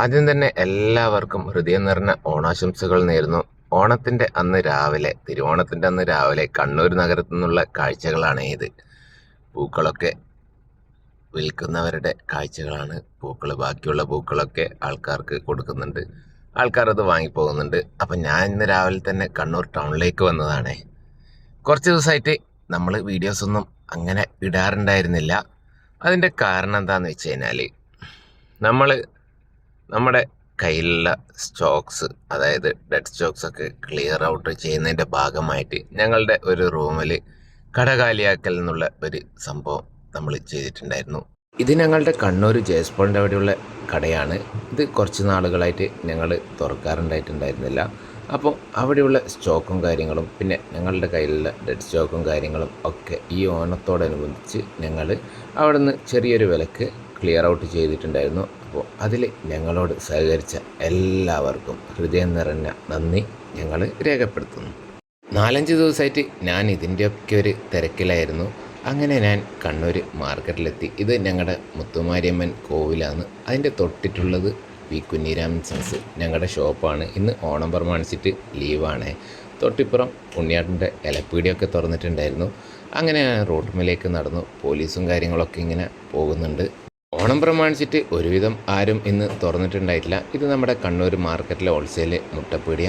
ആദ്യം തന്നെ എല്ലാവർക്കും ഹൃദയം നിറഞ്ഞ ഓണാശംസകൾ നേരുന്നു. ഓണത്തിന്റെ അന്ന് രാവിലെ തിരുവോണത്തിന്റെ അന്ന് രാവിലെ കണ്ണൂർ നഗരത്തു നിന്നുള്ള കാഴ്ചകളാണ് ഇത്. പൂക്കളൊക്കെ വിൽക്കുന്നവരുടെ കാഴ്ചകളാണ് പൂക്കൾ ബാക്കിയുള്ള പൂക്കളൊക്കെ ആൾക്കാർക്ക് കൊടുക്കുന്നുണ്ട്. ആൾക്കാർ അത് വാങ്ങിപ്പോകുന്നുണ്ട്. അപ്പം ഞാൻ ഇന്ന് രാവിലെ തന്നെ കണ്ണൂർ ടൗണിലേക്ക് വന്നതാണ്. കുറച്ച് ദിവസമായിട്ട് നമ്മൾ വീഡിയോസൊന്നും അങ്ങനെ ഇടാറുണ്ടായിരുന്നില്ല. അതിന്റെ കാരണം എന്താണെന്ന് വെച്ച് കഴിഞ്ഞാൽ നമ്മൾ നമ്മുടെ കയ്യിലുള്ള സ്റ്റോക്സ് അതായത് ഡെഡ് സ്റ്റോക്സ് ഒക്കെ ക്ലിയർ ഔട്ട് ചെയ്യുന്നതിന്റെ ഭാഗമായിട്ട് ഞങ്ങളുടെ ഒരു റൂമിൽ കടകാലിയാക്കൽ എന്നുള്ള ഒരു സംഭവം നമ്മൾ ചെയ്തിട്ടുണ്ടായിരുന്നു. ഇത് ഞങ്ങളുടെ കണ്ണൂർ ജയസ്പോളിന്റെ അവിടെയുള്ള കടയാണ്. ഇത് കുറച്ച് നാളുകളായിട്ട് ഞങ്ങൾ തുറക്കാറുണ്ടായിട്ടുണ്ടായിരുന്നില്ല. അപ്പോൾ അവിടെയുള്ള സ്റ്റോക്കും കാര്യങ്ങളും പിന്നെ ഞങ്ങളുടെ കയ്യിലുള്ള ഡെഡ് സ്റ്റോക്കും കാര്യങ്ങളും ഒക്കെ ഈ ഓണത്തോടനുബന്ധിച്ച് ഞങ്ങൾ അവിടെ നിന്ന് ചെറിയൊരു വിലക്ക് ക്ലിയർ ഔട്ട് ചെയ്തിട്ടുണ്ടായിരുന്നു. അപ്പോൾ അതിൽ ഞങ്ങളോട് സഹകരിച്ച എല്ലാവർക്കും ഹൃദയം നിറഞ്ഞ നന്ദി ഞങ്ങൾ രേഖപ്പെടുത്തുന്നു. നാലഞ്ച് ദിവസമായിട്ട് ഞാൻ ഇതിന്റെയൊക്കെ ഒരു തിരക്കിലായിരുന്നു. അങ്ങനെ ഞാൻ കണ്ണൂർ മാർക്കറ്റിലെത്തി. ഇത് ഞങ്ങളുടെ മുത്തുമാരിയമ്മൻ കോവിലാണ്. അതിന്റെ തൊട്ടിട്ടുള്ളത് വി കുഞ്ഞിരാമൻ സൺസ് ഞങ്ങളുടെ ഷോപ്പാണ് ഇന്ന് ഓണം പ്രമാണിച്ചിട്ട് ലീവാണ്. തൊട്ടിപ്പുറം ഉണ്ണിയാട്ടിന്റെ ഇലപ്പീടിയൊക്കെ തുറന്നിട്ടുണ്ടായിരുന്നു. അങ്ങനെ ഞാൻ റോഡ്മിലേക്ക് നടന്നു. പോലീസും കാര്യങ്ങളൊക്കെ ഇങ്ങനെ പോകുന്നുണ്ട്. ഓണം പ്രമാണിച്ചിട്ട് ഒരുവിധം ആരും ഇന്ന് തുറന്നിട്ടുണ്ടായിട്ടില്ല. ഇത് നമ്മുടെ കണ്ണൂർ മാർക്കറ്റിലെ ഹോൾസെയിൽ മുട്ടപ്പീടിയ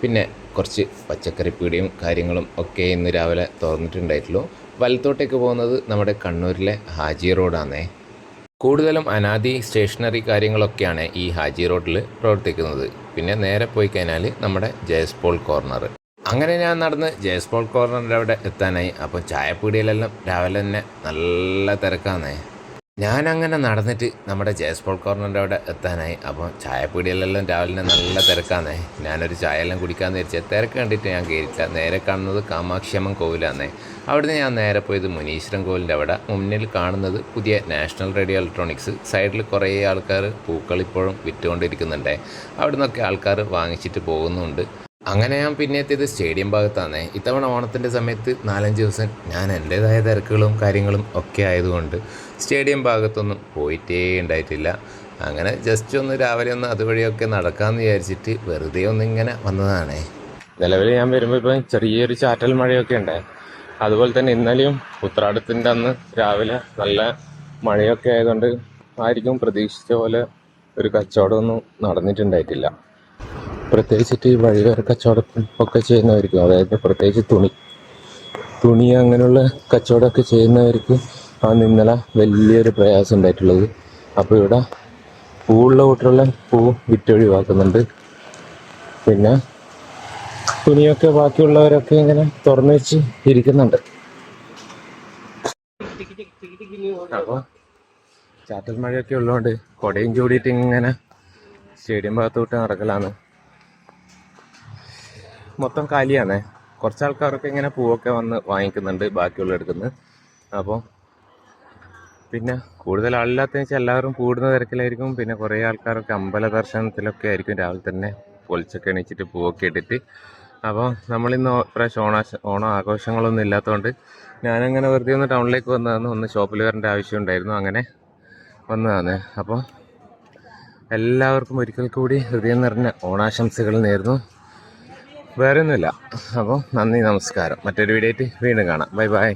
പിന്നെ കുറച്ച് പച്ചക്കറി പീടിയും കാര്യങ്ങളും ഒക്കെ ഇന്ന് രാവിലെ തുറന്നിട്ടുണ്ടായിട്ടുള്ളൂ. വലത്തോട്ടേക്ക് പോകുന്നത് നമ്മുടെ കണ്ണൂരിലെ ഹാജി റോഡാണേ കൂടുതലും അനാദി സ്റ്റേഷനറി കാര്യങ്ങളൊക്കെയാണ് ഈ ഹാജി റോഡിൽ പ്രവർത്തിക്കുന്നത്. പിന്നെ നേരെ പോയി കഴിഞ്ഞാൽ നമ്മുടെ ജയസ്പോൾ കോർണർ അങ്ങനെ ഞാൻ നടന്ന് ജയസ്പോൾ കോർണറിന്റെ അവിടെ എത്താനായി. അപ്പോൾ ചായപ്പീടിയിലെല്ലാം രാവിലെ തന്നെ നല്ല തിരക്കാന്നേ. ഞാൻ അങ്ങനെ നടന്നിട്ട് നമ്മുടെ ജയസ്പോൾ കോർണറിന്റെ അവിടെ എത്താനായി. അപ്പോൾ ചായപ്പീടിയിലെല്ലാം രാവിലെ നല്ല തിരക്കാന്നേ. ഞാനൊരു ചായ എല്ലാം കുടിക്കാമെന്ന് വിചാരിച്ച തിരക്ക് കണ്ടിട്ട് ഞാൻ കയറിയില്ല നേരെ കാണുന്നത് കാമാക്ഷിയമ്മൻ കോവിലാന്നേ. അവിടുന്ന് ഞാൻ നേരെ പോയത് മുനീശ്വരൻ കോവിലിന്റെ അവിടെ. മുന്നിൽ കാണുന്നത് പുതിയ നാഷണൽ റേഡിയോ ഇലക്ട്രോണിക്സ്. സൈഡിൽ കുറേ ആൾക്കാർ പൂക്കൾ ഇപ്പോഴും വിറ്റുകൊണ്ടിരിക്കുന്നുണ്ടേ. അവിടെ നിന്നൊക്കെ ആൾക്കാർ വാങ്ങിച്ചിട്ട് പോകുന്നുണ്ട്. അങ്ങനെ ഞാൻ പിന്നെ എത്തിയത് സ്റ്റേഡിയം ഭാഗത്താണ്. ഇത്തവണ ഓണത്തിന്റെ സമയത്ത് നാലഞ്ച് ദിവസം ഞാൻ എന്റേതായ തിരക്കുകളും കാര്യങ്ങളും ഒക്കെ ആയതുകൊണ്ട് സ്റ്റേഡിയം ഭാഗത്തൊന്നും പോയിട്ടേ ഉണ്ടായിട്ടില്ല. അങ്ങനെ ജസ്റ്റ് ഒന്ന് രാവിലെ ഒന്ന് അതുവഴിയൊക്കെ നടക്കാമെന്ന് വിചാരിച്ചിട്ട് വെറുതെ ഒന്നിങ്ങനെ വന്നതാണ്. നിലവിൽ ഞാൻ വരുമ്പോൾ ഇപ്പം ചെറിയൊരു ചാറ്റൽ മഴയൊക്കെ ഉണ്ട്. അതുപോലെ തന്നെ ഇന്നലെയും ഉത്രാടത്തിന്റെ അന്ന് രാവിലെ നല്ല മഴയൊക്കെ ആയതുകൊണ്ട് ആയിരിക്കും പ്രതീക്ഷിച്ച പോലെ ഒരു കച്ചവടമൊന്നും നടന്നിട്ടുണ്ടായിട്ടില്ല. പ്രത്യേകിച്ചിട്ട് ഈ വഴിയോര കച്ചവടം ഒക്കെ ചെയ്യുന്നവർക്കും അതായത് പ്രത്യേകിച്ച് തുണി തുണി അങ്ങനെയുള്ള കച്ചവടമൊക്കെ ചെയ്യുന്നവർക്ക് ആണ് ഇന്നലെ വലിയൊരു പ്രയാസം ഉണ്ടായിട്ടുള്ളത്. അപ്പോൾ ഇവിടെ പൂവുള്ള കൂട്ടുള്ള പൂ വിറ്റൊഴിവാക്കുന്നുണ്ട് പിന്നെ തുണിയൊക്കെ ബാക്കിയുള്ളവരൊക്കെ ഇങ്ങനെ തുറന്നു വെച്ച് ഇരിക്കുന്നുണ്ട്. അപ്പോൾ ചാറ്റൽ മഴയൊക്കെ ഉള്ളതുകൊണ്ട് കൊടയും ചൂടിയിട്ട് ഇങ്ങനെ സ്റ്റേഡിയം ഭാഗത്തോട്ട് നടക്കലാണ് മൊത്തം കാലിയാണ്. കുറച്ച് ആൾക്കാരൊക്കെ ഇങ്ങനെ പൂവൊക്കെ വന്ന് വാങ്ങിക്കുന്നുണ്ട് ബാക്കിയുള്ള എടുക്കുന്നത് അപ്പോൾ പിന്നെ കൂടുതൽ ആളില്ലാത്തതെന്ന് വെച്ചാൽ എല്ലാവരും കൂടുന്ന തിരക്കിലായിരിക്കും. പിന്നെ കുറേ ആൾക്കാരൊക്കെ അമ്പല ദർശനത്തിലൊക്കെ ആയിരിക്കും രാവിലെ തന്നെ പൊളിച്ചൊക്കെ എണീച്ചിട്ട് പൂവൊക്കെ ഇട്ടിട്ട്. അപ്പോൾ നമ്മളിന്ന് പ്രാവശ്യം ഓണാശ ഓണം ആഘോഷങ്ങളൊന്നും ഇല്ലാത്തതുകൊണ്ട് ഞാനങ്ങനെ വെറുതെ ഒന്ന് ടൗണിലേക്ക് വന്നതാണ് ഒന്ന് ഷോപ്പിൽ വരേണ്ട ആവശ്യം ഉണ്ടായിരുന്നു അങ്ങനെ വന്നതാണ് അപ്പോൾ എല്ലാവർക്കും ഒരിക്കൽ കൂടി ഹൃദയം നിറഞ്ഞ ഓണാശംസകൾ നേരുന്നു. വേറെ ഒന്നുമില്ല അപ്പോൾ നന്ദി നമസ്കാരം. മറ്റൊരു വീഡിയോ ആയിട്ട് വീണ്ടും കാണാം. Bye bye.